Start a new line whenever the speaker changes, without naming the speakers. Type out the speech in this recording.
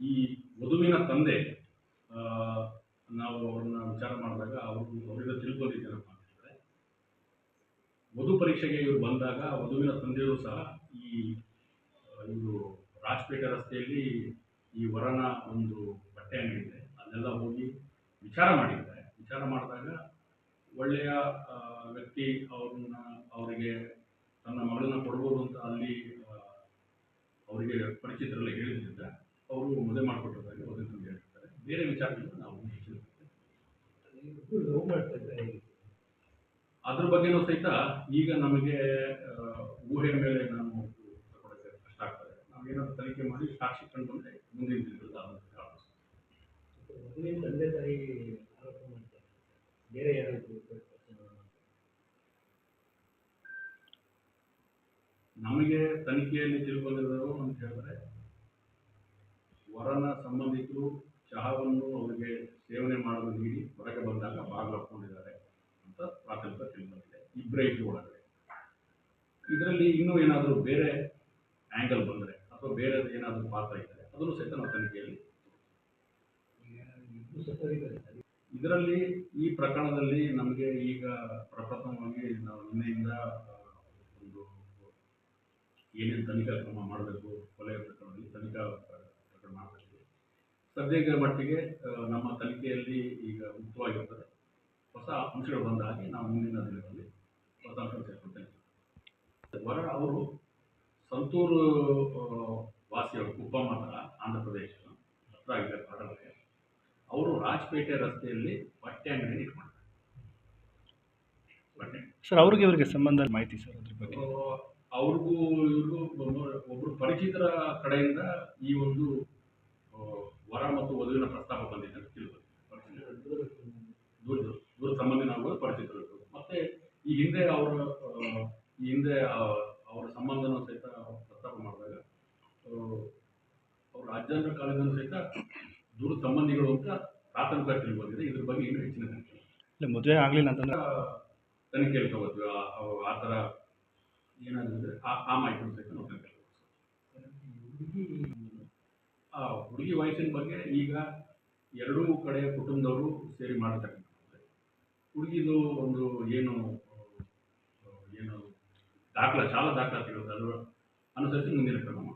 ಈ ವಧುವಿನ ತಂದೆ ನಾವು ಅವ್ರನ್ನ ವಿಚಾರ ಮಾಡಿದಾಗ ಅವರು ಅವರಿಂದ ತಿಳ್ಕೊಂಡಿದ್ದೇನಪ್ಪ ಅಂತಂದರೆ ವಧು ಪರೀಕ್ಷೆಗೆ ಇವರು ಬಂದಾಗ ವಧುವಿನ ತಂದೆಯವರು ಸಹ ಈ ಇವರು ರಾಜಪೇಟೆ ರಸ್ತೆಯಲ್ಲಿ ಈ ವರನ ಒಂದು ಬಟ್ಟೆ ಅಂಗಡಿ ಇದೆ ಅಲ್ಲೆಲ್ಲ ಹೋಗಿ ವಿಚಾರ ಮಾಡಿದ್ದಾರೆ. ವಿಚಾರ ಮಾಡಿದಾಗ ಒಳ್ಳೆಯ ವ್ಯಕ್ತಿ ಅವ್ರನ್ನ, ಅವರಿಗೆ ತನ್ನ ಮಗಳನ್ನ ಕೊಡ್ಬೋದು ಅಂತ ಅಲ್ಲಿ ಅವರಿಗೆ ಪರಿಚಿತರೆಲ್ಲ ಹೇಳಿದ್ರಿಂದ ಅವರು ಮದುವೆ ಮಾಡಿಕೊಟ್ಟಿದ್ದಾರೆ, ಮದುವೆ ತಂದೆ ಹೇಳ್ತಾರೆ ಬೇರೆ ವಿಚಾರಗಳನ್ನ ನಾವು ಅದ್ರ ಬಗ್ಗೆನೂ ಸಹಿತ ಈಗ ನಮಗೆ ಊಹೆ ಮೇಲೆ ನಾನು ತಗೊಳಕ್ಕೆ ಕಷ್ಟ ಆಗ್ತದೆ. ನಾವು ಏನಾದ್ರು ತನಿಖೆ ಮಾಡಿ ಸಾಕ್ಷಿ ಕಂಡು ಬಂದರೆ ಮುಂದಿನ ದಿನಗಳಲ್ಲಿ.
ಮದುವೆ ತಂದೆ ತಾಯಿ ಆರೋಪ ಬೇರೆ
ನಮಗೆ ತನಿಖೆಯಲ್ಲಿ ತಿಳ್ಕೊಂಡಿರೋರು ಅಂತ ಹೇಳಿದ್ರೆ ಸಂಬಂಧಿಕರು ಚಹಾವನ್ನು ಅವರಿಗೆ ಸೇವನೆ ಮಾಡಲು ನೀಡಿ ಹೊರಗೆ ಬಂದಾಗ ಬಾಗಿಲು ಹಾಕೊಂಡಿದ್ದಾರೆ ಅಂತ ಪ್ರಾಥಮಿಕ ತಿಳಿದಿದೆ ಇಬ್ಬರೇ ಇದ್ರು ಒಳಗಡೆ. ಇದರಲ್ಲಿ ಇನ್ನೂ ಏನಾದರೂ ಬೇರೆ ಆ್ಯಂಗಲ್ ಬಂದರೆ ಅಥವಾ ಬೇರೆ ಏನಾದರೂ ಪಾತ್ರ ಇದ್ದರೆ ಅದನ್ನು ಸಹಿತ ನಾವು ತನಿಖೆಯಲ್ಲಿ ಇದರಲ್ಲಿ ಈ ಪ್ರಕರಣದಲ್ಲಿ ನಮಗೆ ಈಗ ಪ್ರಪ್ರಥಮವಾಗಿ ನಾವು ನಿನ್ನೆಯಿಂದ ಒಂದು ಏನೇನು ತನಿಖಾ ಕ್ರಮ ಮಾಡಬೇಕು, ಕೊಲೆ ಪ್ರಕರಣದಲ್ಲಿ ತನಿಖಾ ಪ್ರ- ಪ್ರಕರಣ ಮಾಡಬೇಕು. ಸದ್ಯದ ಮಟ್ಟಿಗೆ ನಮ್ಮ ಕಲಿಕೆಯಲ್ಲಿ ಈಗ ಮುಕ್ತವಾಗಿರ್ತದೆ ಹೊಸ ಅಂಶಗಳು ಬಂದ ಹಾಗೆ ನಾವು ಮುಂದಿನ ದಿನಗಳಲ್ಲಿ ಹೊಸ ಅಂಶ ಸೇರ್ಕೊಳ್ತೇವೆ. ವರ ಅವರು ಸಂತೂರು ವಾಸಿಯವರು ಕುಪ್ಪಮ್ಮ ಹತ್ರ ಆಂಧ್ರ ಪ್ರದೇಶ ಹತ್ರ ಆಗಿದೆ ಕರ್ನಾಟಕಕ್ಕೆ ಅವರು ರಾಜಪೇಟೆ ರಸ್ತೆಯಲ್ಲಿ ಬಟ್ಟೆ ಅಂಗಡಿ ಇಟ್ಕೊಂಡಿದ್ದಾರೆ ಬಟ್ಟೆ.
ಸರ್ ಅವ್ರಿಗೆ ಇವರಿಗೆ ಸಂಬಂಧ ಮಾಹಿತಿ ಸರ್ ಅದ್ರ ಬಗ್ಗೆ?
ಅವ್ರಿಗೂ ಇವ್ರಿಗೂ ಒಬ್ಬರು ಪರಿಚಿತರ ಕಡೆಯಿಂದ ಈ ಒಂದು ಮತ್ತು ವಧುವಿನ ಪ್ರಸ್ತಾಪ ಬಂದಿದೆ ಅಂತ ತಿಳಿದು ದೂರ ದೂರ ನಾವು ಪರಿಚಿತರು. ಮತ್ತೆ ಈ ಹಿಂದೆ ಅವರ ಈ ಹಿಂದೆ ಅವರ ಸಂಬಂಧನ ಸಹಿತ ಪ್ರಸ್ತಾಪ ಮಾಡಿದಾಗ ಅವ್ರ ಅಜ್ಜಂದ್ರ ಕಾಲದಿಂದ ಸಹಿತ ದೂರ ಸಂಬಂಧಿಗಳು ಅಂತ ಪ್ರಾಥಮಿಕ ತಿಳಿದು ಬಂದಿದೆ ಇದ್ರ ಬಗ್ಗೆ ಇನ್ನೂ ಹೆಚ್ಚಿನ ತನಿಖೆ
ಇಲ್ಲ. ಮದುವೆ ಆಗಲಿಲ್ಲ ಅಂತಂದ್ರೆ
ತನಿಖೆಯಲ್ಲಿ ತಗೋತೀವಿ ಆ- ಥರ ಏನಾಗಿದೆ ಆ ಆ ಮಾಹಿತಿ ಸಹಿತ ನಾವು ತನಿಖೆ
ಹುಡುಗಿ
ಹುಡುಗಿ ವಯಸ್ಸಿನ ಬಗ್ಗೆ ಈಗ ಎರಡೂ ಕಡೆ ಕುಟುಂಬದವರು ಸೇರಿ ಮಾಡತಕ್ಕಂಥದ್ದು ಹುಡುಗಿದು ಒಂದು ಏನು ಏನು ದಾಖಲಾ, ಶಾಲಾ ದಾಖಲಾತಿಗಳು ಅದು ಅನುಸರಿಸಿ ಮುಂದಿನ ಕ್ರಮ.